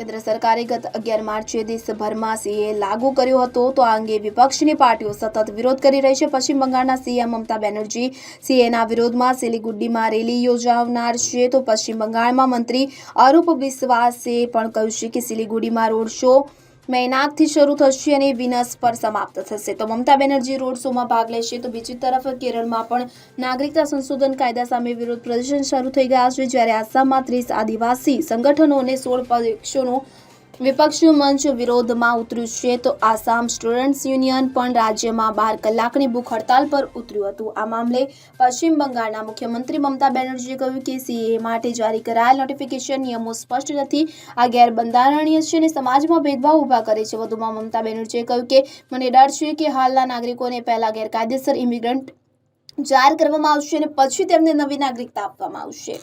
કેન્દ્ર સરકારે ગત અગિયાર માર્ચે દેશભરમાં સીએ લાગુ કર્યો હતો. તો આ અંગે વિપક્ષની પાર્ટીઓ સતત વિરોધ કરી રહી છે. પશ્ચિમ બંગાળના સીએમ મમતા બેનર્જી સીએના વિરોધમાં સિલિગુડીમાં રેલી યોજાવનાર છે. તો પશ્ચિમ બંગાળમાં મંત્રી અરૂપ બિસ્વાસે પણ કહ્યું છે કે સિલિગુડીમાં રોડ શો મૈનાકથી શરૂ થશે અને વિનસ પર સમાપ્ત થશે. તો મમતા બેનર્જી રોડ શોમાં ભાગ લેશે. તો બીજી તરફ કેરળમાં પણ નાગરિકતા સંશોધન કાયદા સામે વિરોધ પ્રદર્શન શરૂ થઈ ગયા છે. જ્યારે આસામમાં ત્રીસ આદિવાસી સંગઠનો અને સોળ પક્ષોનું વિપક્ષનું મંચ વિરોધમાં ઉતર્યું છે તો આસામ સ્ટુડન્ટ્સ યુનિયન પણ રાજ્યમાં બાર કલાકની ભૂખ હડતાલ પર ઉતર્યું હતું. આ મામલે પશ્ચિમ બંગાળના મુખ્યમંત્રી મમતા બેનર્જીએ કહ્યું કે સીએ માટે જારી કરાયેલ નોટિફિકેશન નિયમો સ્પષ્ટ નથી. આ ગેરબંધારણીય છે અને સમાજમાં ભેદભાવ ઊભા કરે છે. વધુમાં મમતા બેનર્જીએ કહ્યું કે, મને ડર છે કે હાલના નાગરિકોને પહેલા ગેરકાયદેસર ઇમિગ્રન્ટ જાહેર કરવામાં આવશે અને પછી તેમને નવી નાગરિકતા આપવામાં આવશે.